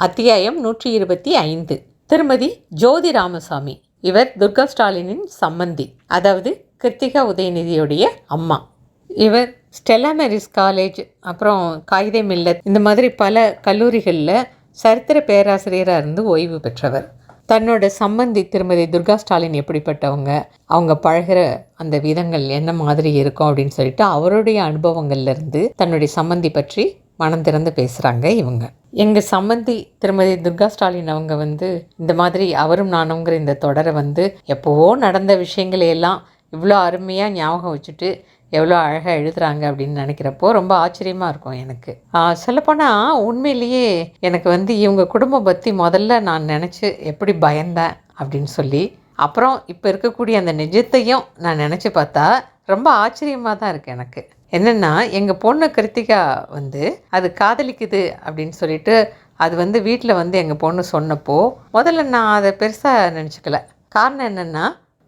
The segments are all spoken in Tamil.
அத்தியாயம் நூற்றி இருபத்தி ஐந்து. திருமதி ஜோதி ராமசாமி இவர் துர்கா ஸ்டாலினின் சம்மந்தி அதாவது கிருத்திகா உதயநிதியுடைய அம்மா. இவர் ஸ்டெல்லா மேரிஸ் காலேஜ் அப்புறம் காகிதே மில்லத் இந்த மாதிரி பல கல்லூரிகளில் சரித்திர பேராசிரியராக இருந்து ஓய்வு பெற்றவர். தன்னோட சம்பந்தி திருமதி துர்கா ஸ்டாலின் எப்படிப்பட்டவங்க அவங்க பழகுற அந்த விதங்கள் என்ன மாதிரி இருக்கும் அப்படின்னு சொல்லிட்டு அவருடைய அனுபவங்கள்லேருந்து தன்னுடைய சம்பந்தி பற்றி மனம் திறந்து பேசுகிறாங்க இவங்க. எங்கள் சம்பந்தி திருமதி துர்கா ஸ்டாலின் அவங்க வந்து இந்த மாதிரி அவரும் நானுங்கிற இந்த தொடரை வந்து எப்போவோ நடந்த விஷயங்களையெல்லாம் இவ்வளோ அருமையாக ஞாபகம் வச்சுட்டு எவ்வளோ அழகாக எழுதுகிறாங்க அப்படின்னு நினைக்கிறப்போ ரொம்ப ஆச்சரியமாக இருக்கும் எனக்கு. சொல்லப்போனால் உண்மையிலேயே எனக்கு வந்து இவங்க குடும்பம் பற்றி முதல்ல நான் நினச்சி எப்படி பயந்தேன் அப்படின்னு சொல்லி அப்புறம் இப்போ இருக்கக்கூடிய அந்த நிஜத்தையும் நான் நினச்சி பார்த்தா ரொம்ப ஆச்சரியமாக தான் இருக்குது எனக்கு. என்னென்னா எங்கள் பொண்ணு கிருத்திகா வந்து அது காதலிக்குது அப்படின்னு சொல்லிட்டு அது வந்து வீட்டில் வந்து எங்கள் பொண்ணு சொன்னப்போ முதல்ல நான் அதை பெருசாக நினச்சிக்கல. காரணம் என்னென்னா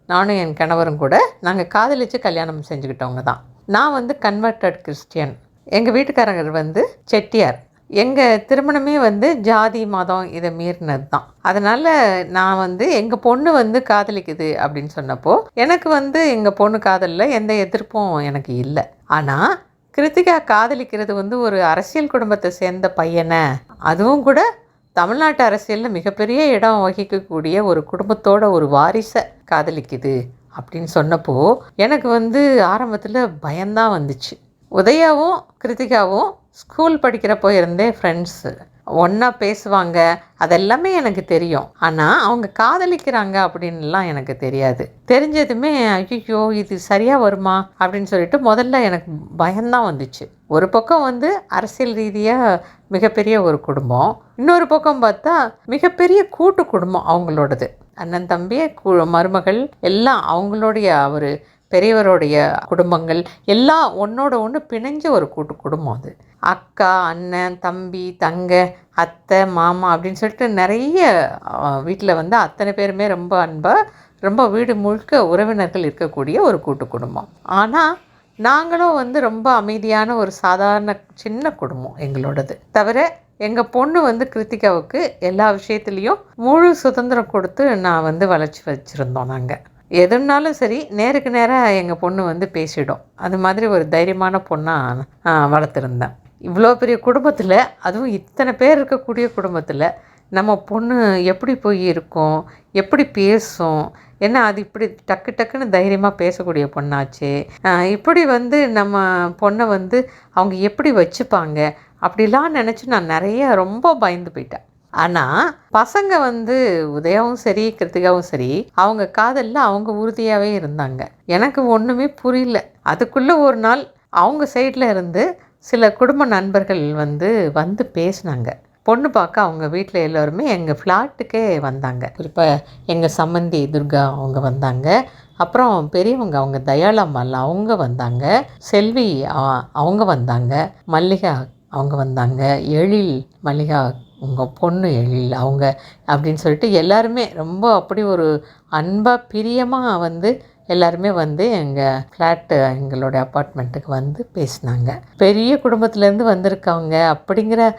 நானும் என் கணவரும் கூட நாங்கள் காதலித்து கல்யாணம் செஞ்சுக்கிட்டவங்க தான். நான் வந்து கன்வெர்டட் கிறிஸ்டியன் எங்கள் வீட்டுக்காரங்க வந்து செட்டியார். எங்கள் திருமணமே வந்து ஜாதி மதம் இதை மீறினது தான். அதனால் நான் வந்து எங்கள் பொண்ணு வந்து காதலிக்குது அப்படின்னு சொன்னப்போ எனக்கு வந்து எங்கள் பொண்ணு காதலில் எந்த எதிர்ப்பும் எனக்கு இல்லை. ஆனால் கிருத்திகா காதலிக்கிறது வந்து ஒரு அரசியல் குடும்பத்தை சேர்ந்த பையனை. அதுவும் கூட தமிழ்நாட்டு அரசியலில் மிகப்பெரிய இடம் வகிக்கக்கூடிய ஒரு குடும்பத்தோட ஒரு வாரிசை காதலிக்குது அப்படின்னு சொன்னப்போ எனக்கு வந்து ஆரம்பத்தில் பயம்தான் வந்துச்சு. உதயாவும் கிருத்திகாவும் ஸ்கூல் படிக்கிறப்போ இருந்தே ஃப்ரெண்ட்ஸு ஒன்றா பேசுவாங்க. அதெல்லாமே எனக்கு தெரியும். ஆனால் அவங்க காதலிக்கிறாங்க அப்படின்லாம் எனக்கு தெரியாது. தெரிஞ்சதுமே ஐயோ இது சரியாக வருமா? அப்படின்னு சொல்லிட்டு முதல்ல எனக்கு பயம்தான் வந்துச்சு. ஒரு பக்கம் வந்து அரசியல் ரீதியாக மிகப்பெரிய ஒரு குடும்பம். இன்னொரு பக்கம் பார்த்தா மிகப்பெரிய கூட்டு குடும்பம் அவங்களோடது. அண்ணன் தம்பி மருமகள் எல்லாம் அவங்களுடைய ஒரு பெரியவருடைய குடும்பங்கள் எல்லாம் ஒன்றோட ஒன்று பிணைஞ்ச ஒரு கூட்டு குடும்பம் அது. அக்கா அண்ணன் தம்பி தங்க அத்தை மாமா அப்படின்னு சொல்லிட்டு நிறைய வீட்டில் வந்து அத்தனை பேருமே ரொம்ப அன்பாக ரொம்ப வீடு முழுக்க உறவினர்கள் இருக்கக்கூடிய ஒரு கூட்டு குடும்பம். ஆனால் நாங்களும் வந்து ரொம்ப அமைதியான ஒரு சாதாரண சின்ன குடும்பம் எங்களோடது. தவிர எங்கள் பொண்ணு வந்து கிருத்திகாவுக்கு எல்லா விஷயத்துலேயும் முழு சுதந்திரம் கொடுத்து நான் வந்து வளர்ச்சி வச்சுருந்தோம் நாங்கள் எதுனாலும் சரி நேருக்கு நேராக எங்கள் பொண்ணு வந்து பேசிடும். அது மாதிரி ஒரு தைரியமான பொண்ணாக வளர்த்துருந்தேன். இவ்வளோ பெரிய குடும்பத்தில் அதுவும் இத்தனை பேர் இருக்கக்கூடிய குடும்பத்தில் நம்ம பொண்ணு எப்படி போய் இருக்கும் எப்படி பேசும் ஏன்னா அது இப்படி டக்கு டக்குன்னு தைரியமாக பேசக்கூடிய பொண்ணாச்சு. இப்படி வந்து நம்ம பொண்ணை வந்து அவங்க எப்படி வச்சுப்பாங்க அப்படிலாம் நினச்சி நான் நிறைய ரொம்ப பயந்து போயிட்டேன். ஆனால் பசங்க வந்து உதயாவும் சரி கிருத்திகாவும் சரி அவங்க காதலில் அவங்க உறுதியாகவே இருந்தாங்க. எனக்கு ஒன்றுமே புரியல. அதுக்குள்ளே ஒரு நாள் அவங்க சைடில் இருந்து சில குடும்ப நண்பர்கள் வந்து வந்து பேசினாங்க. பொண்ணு பார்க்க அவங்க வீட்டில் எல்லோருமே எங்கள் ஃப்ளாட்டுக்கே வந்தாங்க. குறிப்பாக எங்கள் சம்மந்தி துர்கா அவங்க வந்தாங்க. அப்புறம் பெரியவங்க அவங்க தயாளம்மாள் அவங்க வந்தாங்க. செல்வி அவங்க வந்தாங்க. மல்லிகா அவங்க வந்தாங்க. எழில் மல்லிகா உங்கள் பொண்ணு எழில் அவங்க அப்படின்னு சொல்லிட்டு எல்லாருமே ரொம்ப அப்படி ஒரு அன்பாக பிரியமாக வந்து எல்லாருமே வந்து எங்கள் ஃப்ளாட்டு எங்களோட அப்பார்ட்மெண்ட்டுக்கு வந்து பேசினாங்க. பெரிய குடும்பத்துலேருந்து வந்திருக்கவங்க அப்படிங்கிற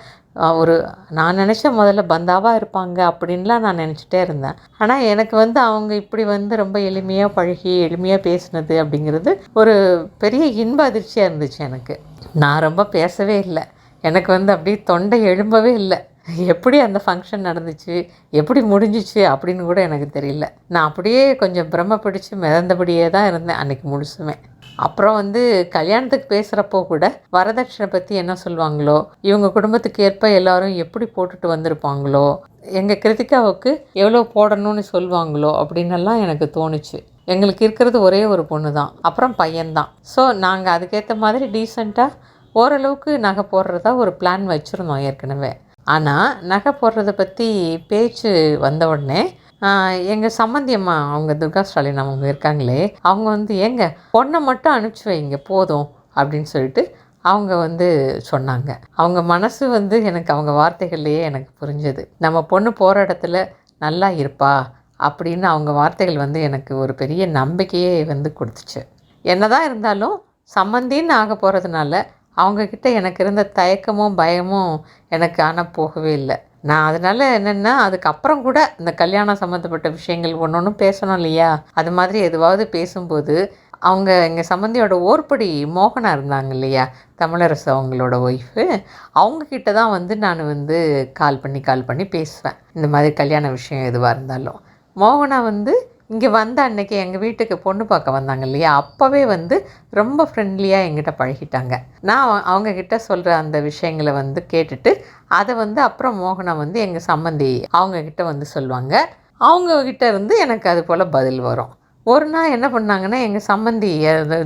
ஒரு நான் நினச்ச முதல்ல பந்தாவாக இருப்பாங்க அப்படின்லாம் நான் நினச்சிட்டே இருந்தேன். ஆனால் எனக்கு வந்து அவங்க இப்படி வந்து ரொம்ப எளிமையாக பழகி எளிமையாக பேசினது அப்படிங்கிறது ஒரு பெரிய இன்ப அதிர்ச்சியாக இருந்துச்சு எனக்கு. நான் ரொம்ப பேசவே இல்லை. எனக்கு வந்து அப்படியே தொண்டை எழும்பவே இல்லை. எப்படி அந்த ஃபங்க்ஷன் நடந்துச்சு? எப்படி முடிஞ்சிச்சு? அப்படின்னு கூட எனக்கு தெரியல. நான் அப்படியே கொஞ்சம் பிரம்ம பிடிச்சி மிதந்தபடியே தான் இருந்தேன் அன்றைக்கி முழுசுமே. அப்புறம் வந்து கல்யாணத்துக்கு பேசுகிறப்போ கூட வரதட்சணை பற்றி என்ன சொல்லுவாங்களோ இவங்க குடும்பத்துக்கு ஏற்ப எல்லாரும் எப்படி போட்டுட்டு வந்திருப்பாங்களோ எங்கள் கிருத்திகாவுக்கு எவ்வளோ போடணும்னு சொல்லுவாங்களோ அப்படின்னெல்லாம் எனக்கு தோணுச்சு. எங்களுக்கு இருக்கிறது ஒரே ஒரு பொண்ணு தான். அப்புறம் பையன்தான் ஸோ நாங்கள் அதுக்கேற்ற மாதிரி டீசெண்டாக ஓரளவுக்கு நகை போடுறதா ஒரு பிளான் வச்சுருந்தோம் ஏற்கனவே. ஆனால் நகை போடுறத பற்றி பேச்சு வந்த உடனே எங்கள் சம்மந்தி அம்மா அவங்க துர்கா ஸ்டாலின் அவங்க இருக்காங்களே அவங்க வந்து ஏங்க பொண்ணை மட்டும் அனுப்பிச்சி வைங்க போதும் அப்படின்னு சொல்லிட்டு அவங்க வந்து சொன்னாங்க. அவங்க மனசு வந்து எனக்கு அவங்க வார்த்தைகள்லேயே எனக்கு புரிஞ்சது. நம்ம பொண்ணு போகிற இடத்துல நல்லா இருப்பா அப்படின்னு அவங்க வார்த்தைகள் வந்து எனக்கு ஒரு பெரிய நம்பிக்கையே வந்து கொடுத்துச்சு. என்னதான் இருந்தாலும் சம்மந்தின்னு ஆக போகிறதுனால அவங்கக்கிட்ட எனக்கு இருந்த தயக்கமும் பயமும் எனக்கு ஆனால் போகவே இல்லை. நான் அதனால் என்னென்னா அதுக்கப்புறம் கூட இந்த கல்யாணம் சம்மந்தப்பட்ட விஷயங்கள் ஒன்று ஒன்றும் பேசணும் இல்லையா? அது மாதிரி எதுவாவது பேசும்போது அவங்க எங்கள் சம்மந்தியோட ஓர்படி மோகனா இருந்தாங்க இல்லையா? தமிழரசு அவங்களோட ஒய்ஃபு அவங்கக்கிட்ட தான் வந்து நான் வந்து கால் பண்ணி கால் பண்ணி பேசுவேன். இந்த மாதிரி கல்யாண விஷயம் எதுவாக இருந்தாலும். மோகனா வந்து இங்கே வந்த அன்னைக்கு எங்கள் வீட்டுக்கு பொண்ணு பார்க்க வந்தாங்க இல்லையா? அப்போவே வந்து ரொம்ப ஃப்ரெண்ட்லியாக எங்கிட்ட பழகிட்டாங்க. நான் அவங்கக்கிட்ட அவங்க கிட்ட சொல்கிற அந்த விஷயங்களை வந்து கேட்டுட்டு அதை வந்து அப்புறம் மோகனா வந்து எங்கள் சம்மந்தி அவங்கக்கிட்ட வந்து சொல்லுவாங்க. அவங்கக்கிட்ட இருந்து எனக்கு அது போல் பதில் வரும். ஒரு நாள் என்ன பண்ணாங்கன்னா எங்கள் சம்மந்தி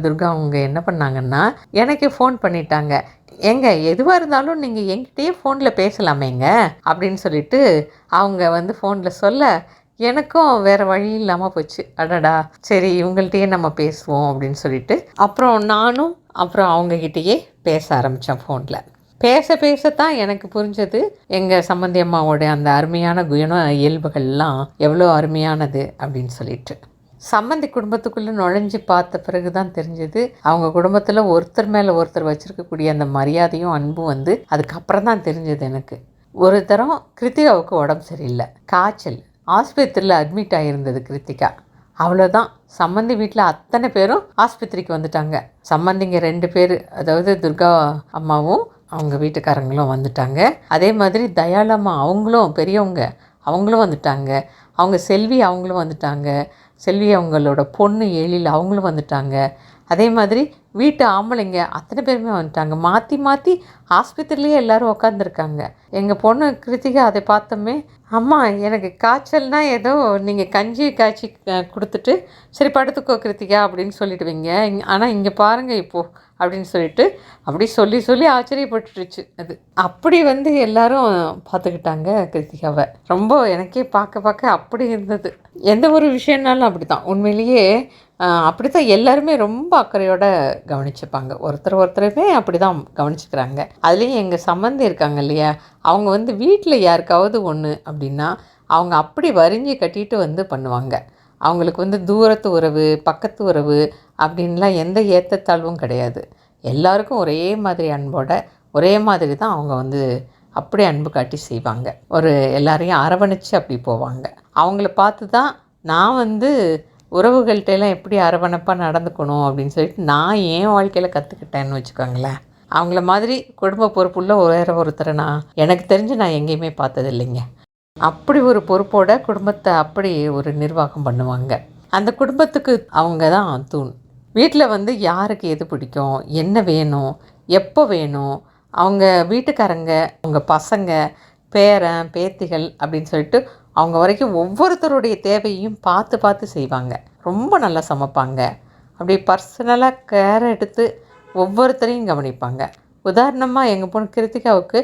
துர்கா அவங்க என்ன பண்ணாங்கன்னா எனக்கு ஃபோன் பண்ணிட்டாங்க. எங்க எதுவாக இருந்தாலும் நீங்கள் என்கிட்டயே ஃபோனில் பேசலாமேங்க? அப்படின்னு சொல்லிட்டு அவங்க வந்து ஃபோனில் சொல்ல எனக்கும் வேறு வழி இல்லாமல் போச்சு. அடடா. சரி இவங்கள்ட்டையே நம்ம பேசுவோம் அப்படின்னு சொல்லிட்டு அப்புறம் நானும் அப்புறம் அவங்கக்கிட்டேயே பேச ஆரம்பித்தேன் ஃபோனில் பேச பேசத்தான் எனக்கு புரிஞ்சது. எங்கள் சம்பந்தி அம்மாவோட அந்த அருமையான குண இயல்புகள்லாம் எவ்வளோ அருமையானது அப்படின்னு சொல்லிட்டு. சம்மந்தி குடும்பத்துக்குள்ளே நுழைஞ்சு பார்த்த பிறகு தான் தெரிஞ்சது. அவங்க குடும்பத்தில் ஒருத்தர் மேலே ஒருத்தர் வச்சுருக்கக்கூடிய அந்த மரியாதையும் அன்பும் வந்து அதுக்கப்புறம் தான் தெரிஞ்சது எனக்கு. ஒரு தரம் கிருத்திகாவுக்கு உடம்பு சரியில்லை. காய்ச்சல். ஆஸ்பத்திரியில் அட்மிட் ஆகியிருந்தது கிருத்திகா. அவ்வளோதான் சம்மந்தி வீட்டில் அத்தனை பேரும் ஆஸ்பத்திரிக்கு வந்துட்டாங்க. சம்மந்திங்க ரெண்டு பேர் அதாவது துர்கா அம்மாவும் அவங்க வீட்டுக்காரங்களும் வந்துட்டாங்க. அதே மாதிரி தயாளம்மா அவங்களும் பெரியவங்க அவங்களும் வந்துட்டாங்க. அவங்க செல்வி அவங்களும் வந்துட்டாங்க. செல்வி அவங்களோட பொண்ணு எழில் அவங்களும் வந்துட்டாங்க. அதே மாதிரி வீட்டு ஆம்பளைங்க அத்தனை பேருமே வந்துட்டாங்க. மாற்றி மாற்றி ஆஸ்பத்திரிலேயே எல்லாரும் உக்காந்துருக்காங்க. எங்கள் பொண்ணு கிருத்திகா அதை பார்த்தோமே அம்மா எனக்கு காய்ச்சல்னா ஏதோ நீங்கள் கஞ்சி காய்ச்சி கொடுத்துட்டு சரி படுத்துக்கோ கிருத்திகா அப்படின்னு சொல்லிடுவீங்க. ஆனால் இங்கே பாருங்கள் இப்போது அப்படின்னு சொல்லிட்டு அப்படி சொல்லி சொல்லி ஆச்சரியப்பட்டுருச்சு அது. அப்படி வந்து எல்லாரும் பார்த்துக்கிட்டாங்க கிருத்திகாவை. ரொம்ப எனக்கே பார்க்க பார்க்க அப்படி இருந்தது. எந்த ஒரு விஷயம்னாலும் அப்படி தான் உண்மையிலேயே அப்படி தான் எல்லாருமே ரொம்ப அக்கறையோட கவனிச்சுப்பாங்க. ஒருத்தர் ஒருத்தருமே அப்படி தான் கவனிச்சுக்கிறாங்க. அதுலேயும் எங்கள் சம்மந்தி இருக்காங்க இல்லையா? அவங்க வந்து வீட்டில் யாருக்காவது ஒன்று அப்படின்னா அவங்க அப்படி வரிஞ்சு கட்டிட்டு வந்து பண்ணுவாங்க. அவங்களுக்கு வந்து தூரத்து உறவு பக்கத்து உறவு அப்படின்லாம் எந்த ஏற்றத்தாழ்வும் கிடையாது. எல்லாருக்கும் ஒரே மாதிரி அன்போட ஒரே மாதிரி தான் அவங்க வந்து அப்படி அன்பு காட்டி செய்வாங்க. ஒரு எல்லாரையும் அரவணைச்சு அப்படி போவாங்க. அவங்கள பார்த்து தான் நான் வந்து உறவுகள்கிட்ட எல்லாம் எப்படி அரவணைப்பாக நடந்துக்கணும் அப்படின்னு சொல்லிட்டு நான் என் வாழ்க்கையில் கற்றுக்கிட்டேன்னு வச்சுக்கோங்களேன். அவங்கள மாதிரி குடும்ப பொறுப்புள்ள வேற ஒருத்தரை நான் எனக்கு தெரிஞ்சு நான் எங்கேயுமே பார்த்தது இல்லைங்க அப்படி ஒரு பொறுப்போட குடும்பத்தை அப்படி ஒரு நிர்வாகம் பண்ணுவாங்க. அந்த குடும்பத்துக்கு அவங்க தான் தூண் வீட்டில் வந்து யாருக்கு எது பிடிக்கும் என்ன வேணும் எப்போ வேணும் அவங்க வீட்டுக்காரங்க அவங்க பசங்க பேரன் பேத்திகள் அப்படின்னு சொல்லிட்டு அவங்க வரைக்கும் ஒவ்வொருத்தருடைய தேவையும் பார்த்து பார்த்து செய்வாங்க. ரொம்ப நல்லா சமைப்பாங்க. அப்படி பர்சனலாக கேர் எடுத்து ஒவ்வொருத்தரையும் கவனிப்பாங்க. உதாரணமாக எங்கள் பொண்ணு கிருத்திகாவுக்கு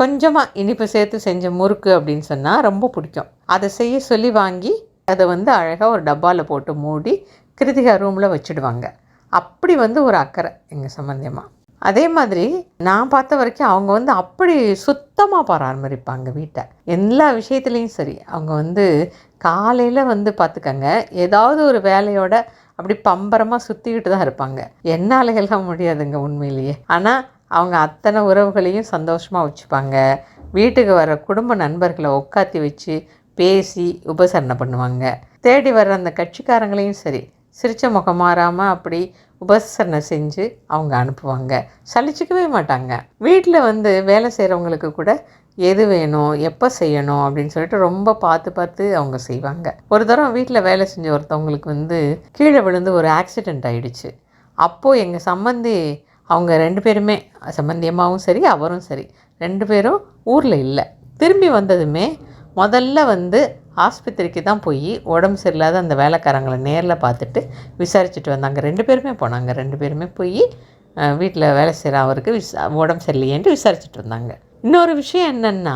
கொஞ்சமாக இனிப்பு சேர்த்து செஞ்ச முறுக்கு அப்படின்னு சொன்னால் ரொம்ப பிடிக்கும். அதை செய்ய சொல்லி வாங்கி அதை வந்து அழகாக ஒரு டப்பாவில் போட்டு மூடி கிருத்திகா ரூமில் வச்சுடுவாங்க. அப்படி வந்து ஒரு அக்கறை எங்கள் சம்மந்தியமாக அதே மாதிரி நான் பார்த்த வரைக்கும் அவங்க வந்து அப்படி சுத்தமாக பராமரிப்பாங்க வீட்டை. எல்லா விஷயத்துலேயும் சரி அவங்க வந்து காலையில் வந்து பார்த்துக்கங்க ஏதாவது ஒரு வேலையோட அப்படி பம்பரமாக சுற்றிக்கிட்டு தான் இருப்பாங்க. என்னாலலாம் முடியாதுங்க உண்மையிலேயே. ஆனால் அவங்க அத்தனை உறவுகளையும் சந்தோஷமாக வச்சுப்பாங்க. வீட்டுக்கு வர குடும்ப நண்பர்களை உட்காத்தி வச்சு பேசி உபசரணை பண்ணுவாங்க. தேடி வர்ற அந்த கட்சிக்காரங்களையும் சரி சிரிச்ச முகம் மாறாமல் அப்படி உபசரணை செஞ்சு அவங்க அனுப்புவாங்க. சலிச்சிக்கவே மாட்டாங்க. வீட்டில் வந்து வேலை செய்கிறவங்களுக்கு கூட எது வேணும் எப்போ செய்யணும் அப்படின்னு சொல்லிட்டு ரொம்ப பார்த்து பார்த்து அவங்க செய்வாங்க. ஒரு தரம் வீட்டில் வேலை செஞ்ச ஒருத்தவங்களுக்கு வந்து கீழே விழுந்து ஒரு ஆக்சிடெண்ட் ஆகிடுச்சு அப்போது எங்கள் சம்மந்தி அவங்க ரெண்டு பேருமே சம்மந்தி அம்மாவும் சரி அவரும் சரி ரெண்டு பேரும் ஊரில் இல்லை. திரும்பி வந்ததுமே முதல்ல வந்து ஆஸ்பத்திரிக்கு தான் போய் உடம்பு சரியில்லாத அந்த வேலைக்காரங்களை நேரில் பார்த்துட்டு விசாரிச்சுட்டு வந்தாங்க. ரெண்டு பேருமே போனாங்க. ரெண்டு பேருமே போய் வீட்டில் வேலை செய்கிற அவருக்கு விசா உடம்பு சரியில்லையேன்ட்டு விசாரிச்சுட்டு வந்தாங்க. இன்னொரு விஷயம் என்னென்னா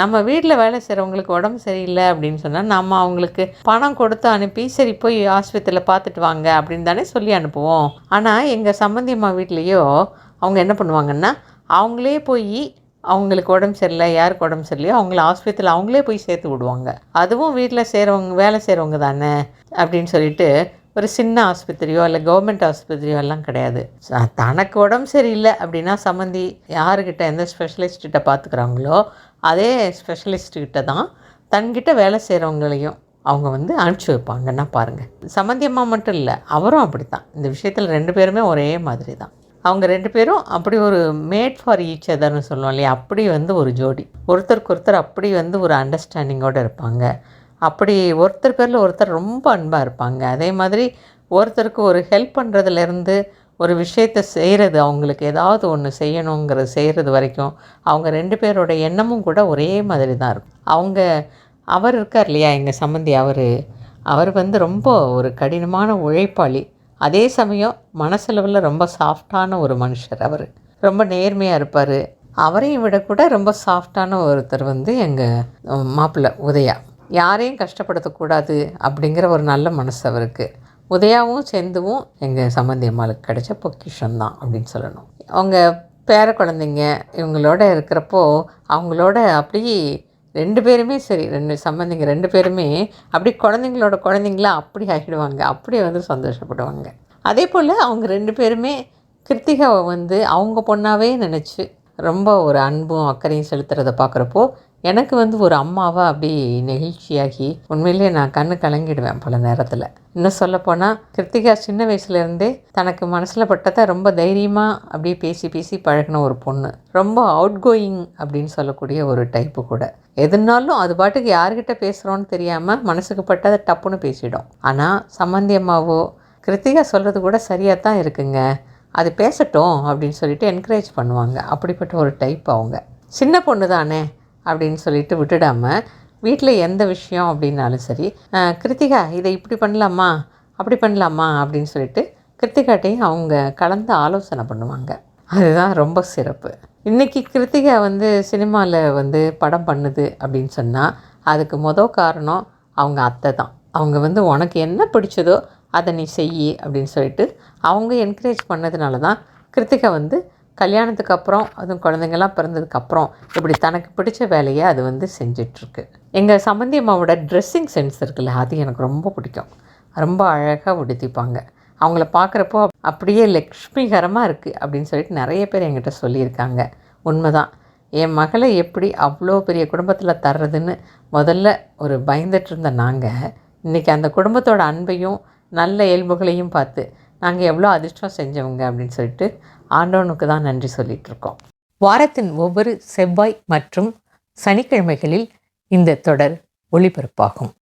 நம்ம வீட்டில் வேலை செய்கிறவங்களுக்கு உடம்பு சரியில்லை அப்படின்னு சொன்னால் நம்ம அவங்களுக்கு பணம் கொடுத்து அனுப்பி சரி போய் ஆஸ்பத்திரியில் பார்த்துட்டு வாங்க அப்படின்னு தானே சொல்லி அனுப்புவோம். ஆனால் எங்கள் சம்பந்தியம்மா வீட்லேயோ அவங்க என்ன பண்ணுவாங்கன்னா அவங்களே போய் அவங்களுக்கு உடம்பு சரியில்லை யாருக்கு உடம்பு சரியில்லையோ அவங்கள ஆஸ்பத்திரியில் அவங்களே போய் சேர்த்து விடுவாங்க. அதுவும் வீட்டில் செய்கிறவங்க வேலை செய்கிறவங்க தானே அப்படின்னு சொல்லிட்டு ஒரு சின்ன ஆஸ்பத்திரியோ இல்லை கவர்மெண்ட் ஆஸ்பத்திரியோ எல்லாம் கிடையாது. தனக்கு உடம்பு சரியில்லை அப்படின்னா சம்மந்தி யாருக்கிட்ட எந்த ஸ்பெஷலிஸ்ட்கிட்ட பார்த்துக்குறாங்களோ அதே ஸ்பெஷலிஸ்ட்கிட்ட தான் தன்கிட்ட வேலை செய்கிறவங்களையும் அவங்க வந்து அனுப்பிச்சி வைப்பாங்கன்னா பாருங்கள் சம்மந்தி அம்மா மட்டும் இல்லை அவரும் அப்படி தான் இந்த விஷயத்தில் ரெண்டு பேருமே ஒரே மாதிரி தான் அவங்க ரெண்டு பேரும் அப்படி ஒரு மேட் ஃபார் ஈச் அதர்னு சொல்லுவோம் இல்லையா? அப்படி வந்து ஒரு ஜோடி. ஒருத்தருக்கு ஒருத்தர் அப்படி வந்து ஒரு அண்டர்ஸ்டாண்டிங்கோடு இருப்பாங்க. அப்படி ஒருத்தர் பேரில் ஒருத்தர் ரொம்ப அன்பாக இருப்பாங்க. அதே மாதிரி ஒருத்தருக்கு ஒரு ஹெல்ப் பண்ணுறதுலேருந்து ஒரு விஷயத்தை செய்கிறது அவங்களுக்கு ஏதாவது ஒன்று செய்யணுங்கிறது செய்கிறது வரைக்கும் அவங்க ரெண்டு பேரோட எண்ணமும் கூட ஒரே மாதிரி தான் இருக்கும். அவங்க அவர் இருக்கார் இல்லையா? எங்கள் சம்மந்தி அவர். அவர் வந்து ரொம்ப ஒரு கடினமான உழைப்பாளி. அதே சமயம் மனசளவில் ரொம்ப சாஃப்டான ஒரு மனுஷர் அவர். ரொம்ப நேர்மையாக இருப்பார். அவரையும் விட கூட ரொம்ப சாஃப்டான ஒருத்தர் வந்து எங்கள் மாப்பிள்ளை உதயா. யாரையும் கஷ்டப்படுத்தக்கூடாது அப்படிங்கிற ஒரு நல்ல மனசு அவருக்கு. உதயாவும் செந்துவும் எங்கள் சம்மந்தி அம்மாளுக்கு கிடைச்ச பொக்கிஷம் தான் அப்படின்னு சொல்லணும். அவங்க பேர குழந்தைங்க இவங்களோட இருக்கிறப்போ அவங்களோட அப்படியே ரெண்டு பேருமே சரி ரெண்டு சம்மந்திங்க ரெண்டு பேருமே அப்படி குழந்தைங்களோட குழந்தைங்களா அப்படி ஆகிடுவாங்க. அப்படியே வந்து சந்தோஷப்படுவாங்க. அதே போல் அவங்க ரெண்டு பேருமே கிருத்திகாவை வந்து அவங்க பொண்ணாகவே நினச்சி ரொம்ப ஒரு அன்பும் அக்கறையும் செலுத்துறதை பார்க்குறப்போ எனக்கு வந்து ஒரு அம்மாவாக அப்படி நெகிழ்ச்சியாகி உண்மையிலேயே நான் கண்ணு கலங்கிடுவேன் பல நேரத்தில். இன்னும் சொல்லப்போனால் கிருத்திகா சின்ன வயசுலேருந்தே தனக்கு மனசில் பட்டதை ரொம்ப தைரியமாக அப்படியே பேசி பேசி பழகின ஒரு பொண்ணு. ரொம்ப அவுட் கோயிங் அப்படின்னு சொல்லக்கூடிய ஒரு டைப்பு கூட. எதுனாலும் அது பாட்டுக்கு யார்கிட்ட பேசுகிறோன்னு தெரியாமல் மனசுக்கு பட்டதை டப்புன்னு பேசிடும். ஆனால் சம்மந்தி அம்மாவோ கிருத்திகா சொல்கிறது கூட சரியாக தான் இருக்குங்க. அது பேசட்டும் அப்படின்னு சொல்லிட்டு என்கரேஜ் பண்ணுவாங்க. அப்படிப்பட்ட ஒரு டைப் அவங்க. சின்ன பொண்ணு தானே அப்படின்னு சொல்லிட்டு விட்டுடாமல் வீட்டில் எந்த விஷயம் அப்படின்னாலும் சரி கிருத்திகா இதை இப்படி பண்ணலாமா? அப்படி பண்ணலாமா? அப்படின்னு சொல்லிட்டு கிருத்திகாட்டையும் அவங்க கலந்து ஆலோசனை பண்ணுவாங்க. அதுதான் ரொம்ப சிறப்பு. இன்றைக்கி கிருத்திகா வந்து சினிமாவில் வந்து படம் பண்ணுது அப்படின்னு சொன்னால் அதுக்கு மொதல் காரணம் அவங்க அத்தை தான். அவங்க வந்து உனக்கு என்ன பிடிச்சதோ அதை நீ செய் அப்படின்னு சொல்லிட்டு அவங்க என்கரேஜ் பண்ணதுனால தான் கிருத்திகா வந்து கல்யாணத்துக்கு அப்புறம் அதுவும் குழந்தைங்கள்லாம் பிறந்ததுக்கப்புறம் இப்படி தனக்கு பிடிச்ச வேலையை அது வந்து செஞ்சிட்ருக்கு. எங்கள் சம்மந்தி அம்மாவோட ட்ரெஸ்ஸிங் சென்ஸ் இருக்குல்ல அது எனக்கு ரொம்ப பிடிக்கும். ரொம்ப அழகாக உடுத்திப்பாங்க. அவங்கள பார்க்குறப்போ அப்படியே லக்ஷ்மிகரமாக இருக்குது அப்படின்னு சொல்லிட்டு நிறைய பேர் என்கிட்ட சொல்லியிருக்காங்க. உண்மைதான். என் மகளை எப்படி அவ்வளோ பெரிய குடும்பத்தில் தர்றதுன்னு முதல்ல ஒரு பயந்துட்டு இருந்த நாங்கள் இன்றைக்கி அந்த குடும்பத்தோட அன்பையும் நல்ல இயல்புகளையும் பார்த்து நாங்கள் எவ்வளோ அதிர்ஷ்டம் செஞ்சவங்க அப்படின்னு சொல்லிட்டு ஆண்டவனுக்கு தான் நன்றி சொல்லிட்டு இருக்கோம் வாரத்தின் ஒவ்வொரு செவ்வாய் மற்றும் சனிக்கிழமைகளில் இந்த தொடர் ஒளிபரப்பாகும்.